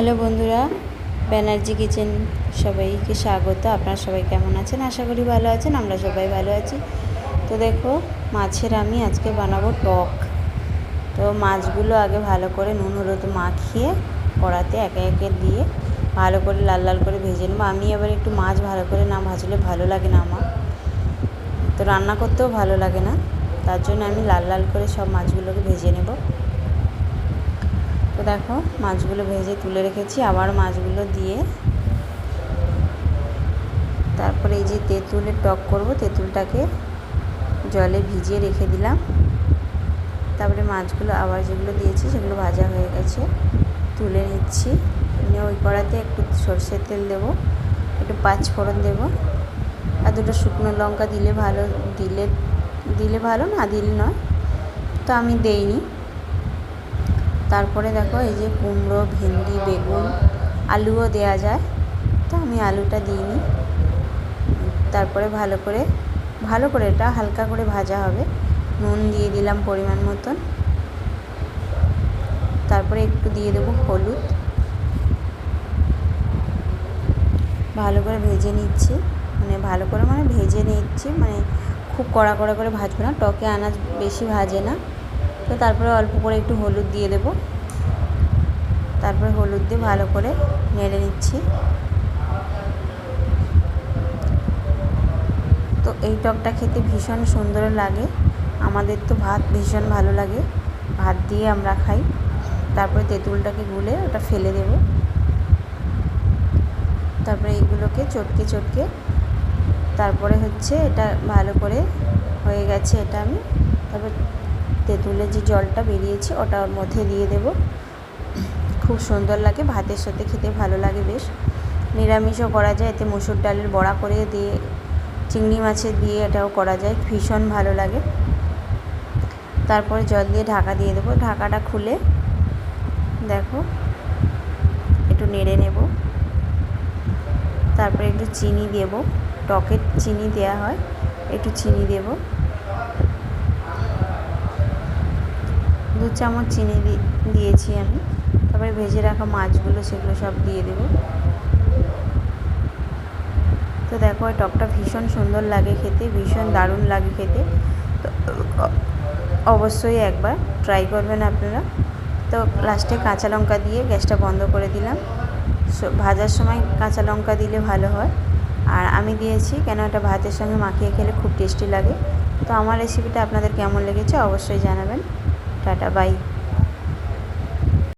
Hello বন্ধুরা, Banerjee kitchen সবাইকে স্বাগত। আপনারা সবাই কেমন আছেন? আশা করি ভালো আছেন, আমরা সবাই ভালো আছি। তো দেখো, মাছের আমি আজকে বানাবো টক। তো মাছগুলো আগে ভালো করে নুন, হলুদ মাখিয়ে কড়াতে একে একে দিয়ে ভালো করে লাল লাল করে ভেজে নেব। আমি এবার একটু মাছ ভালো করে না ভাজলে ভালো লাগে না আমার। তো রান্না করতেও ভালো লাগে না। তার জন্য আমি লাল লাল করে সব মাছগুলোকে ভেজে নেব। দেখো, মাছগুলো ভেজে তুলে রেখেছি, আবার মাছগুলো দিয়ে তারপরে এই যে তেঁতুলের টক করব, তেঁতুলটাকে জলে ভিজিয়ে রেখে দিলাম। তারপরে মাছগুলো আবার যেগুলো দিয়েছি, সেগুলো ভাজা হয়ে গেছে, তুলে নিচ্ছি। নিয়ে ওই কড়াতে একটু সর্ষের তেল দেবো, একটু পাঁচ ফোড়ন দেবো, আর দুটো শুকনো লঙ্কা দিলে ভালো, দিলে দিলে ভালো না, দিলে নয়, তো আমি দেইনি। তারপরে দেখো এই যে কুমড়ো, ভেন্ডি, বেগুন, আলুও দেওয়া যায়। তো আমি আলুটা দিইনি তারপরে ভালো করে ভালো করে এটা হালকা করে ভাজা হবে। নুন দিয়ে দিলাম পরিমাণ মতন। তারপরে একটু দিয়ে দেবো হলুদ। ভালো করে ভেজে নিচ্ছি। মানে ভালো করে মানে ভেজে নিচ্ছি। মানে খুব কড়া কড়া করে ভাজবো না। টকে আনাজ বেশি ভাজে না। তো তারপরে অল্প করে একটু হলুদ দিয়ে দেবো। তারপরে হলুদ দিয়ে ভালো করে নেড়ে নিচ্ছি। তো এই টকটা খেতে ভীষণ সুন্দর লাগে। আমাদের তো ভাত ভীষণ ভালো লাগে। ভাত দিয়ে আমরা খাই। তারপরে তেঁতুলটাকে গুলে ওটা ফেলে দেব। তারপরে এইগুলোকে চটকে চটকে। তারপরে হচ্ছে এটা ভালো করে হয়ে গেছে এটা আমি। তারপর তেঁতুলের যে জলটা বেরিয়েছে ওটা ওর মধ্যে দিয়ে দেব। খুব সুন্দর লাগে, ভাতের সাথে খেতে ভালো লাগে বেশ। নিরামিষও করা যায়, এতে মুসুর ডালের বড়া করে দিয়ে, চিংড়ি মাছের দিয়ে এটাও করা যায়, ভীষণ ভালো লাগে। তারপরে জল দিয়ে ঢাকা দিয়ে দেবো, ঢাকাটা খুলে দেখো, একটু নেড়ে নেব। তারপরে একটু চিনি দেব, টকের চিনি দেওয়া হয়, একটু চিনি দেব। দু চামচ চিনি দিয়েছি আমি। তারপরে ভেজে রাখা মাছগুলো সেগুলো সব দিয়ে দেব। তো দেখো ওই টকটা ভীষণ সুন্দর লাগে খেতে, ভীষণ দারুণ লাগে খেতে। তো অবশ্যই একবার ট্রাই করবেন আপনারা। তো লাস্টে কাঁচা লঙ্কা দিয়ে গ্যাসটা বন্ধ করে দিলাম। ভাজার সময় কাঁচা লঙ্কা দিলে ভালো হয়। আর আমি দিয়েছি কেন এটা ভাতের সঙ্গে মাখিয়ে খেলে খুব টেস্টি লাগে। তো আমার রেসিপিটা আপনাদের কেমন লেগেছে অবশ্যই জানাবেন। Tata bye.